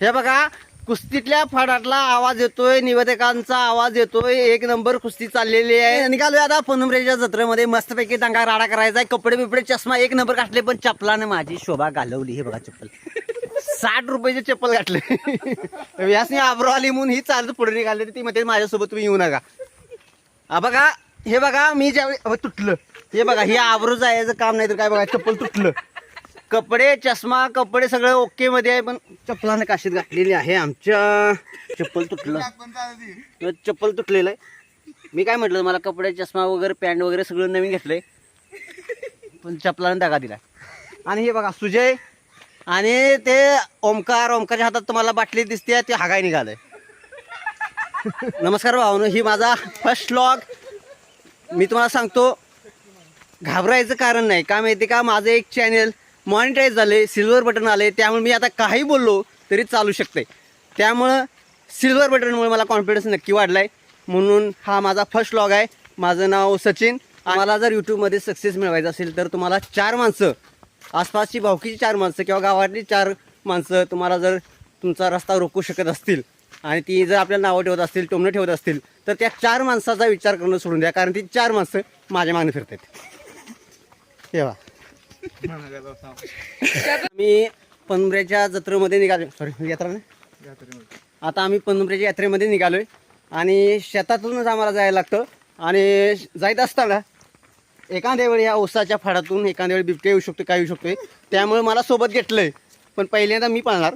हे बघा कुस्तीतल्या फाडातला आवाज येतोय निवेदकांचा आवाज येतोय एक नंबर कुस्ती चाललेली आहे. निघालोय आता पनुमरेच्या जत्रेमध्ये मस्तपैकी दंगा राडा करायचा आहे. कपडे बिपडे चष्मा एक नंबर घातले पण चपलानं माझी शोभा घालवली. हे बघा चप्पल. साठ रुपयाची चप्पल घातले. यासनी आब्रो आली म्हणून ही चालत पुढे निघाली ती म्हणते माझ्यासोबत तुम्ही येऊ नका. हा बघा हे बघा मी ज्यावेळी तुटलं. हे बघा हे आबरू जायचं काम नाही तर काय बघा चप्पल तुटलं. कपडे चष्मा कपडे सगळं ओके मध्ये आहे पण चप्पलानं काशीत घातलेली आहे आमच्या. चप्पल तुटलं. चप्पल तुटलेलं आहे. मी काय म्हटलं मला कपडे चष्मा वगैरे पॅन्ट वगैरे सगळं नवीन घेतलंय. पण चप्पलाने दगा दिला. आणि हे बघा सुजय आणि ते ओमकार ओमकारच्या हातात तुम्हाला बाटली दिसते ते हागाय निघालंय. नमस्कार भावनो ही माझा फर्स्ट लॉग मी तुम्हाला सांगतो घाबरायचं कारण नाही. का माहिती का? माझं एक चॅनेल मॉनिटाईज झाले सिल्वर बटन आले त्यामुळे मी आता काही बोललो तरी चालू शकते. त्यामुळं सिल्वर बटनमुळे मला कॉन्फिडन्स नक्की वाढला आहे म्हणून हा माझा फर्स्ट लॉग आहे. माझं नाव सचिन. मला जर यूट्यूबमध्ये सक्सेस मिळवायचं असेल तर तुम्हाला चार माणसं आसपासची भावकीची चार माणसं किंवा गावातली चार माणसं तुम्हाला जर तुमचा रस्ता रोखू शकत असतील आणि ती जर आपल्याला नावं ठेवत असतील टोमणं ठेवत असतील तर त्या चार माणसाचा विचार करणं सोडून द्या. कारण ती चार माणसं माझ्या मागे फिरतात तेव्हा आम्ही पनबऱ्याच्या जत्रेमध्ये निघालो सॉरी यात्रा नाही. आता आम्ही पनबऱ्याच्या यात्रेमध्ये निघालोय. आणि शेतातूनच आम्हाला जायला लागतं. आणि जायत असताना एखाद्या वेळी या ओसाच्या फाडातून एखाद्या वेळी बिबट्या येऊ शकतो काय येऊ शकतोय. त्यामुळे मला सोबत घेतलंय. पण पहिल्यांदा मी पाळणार.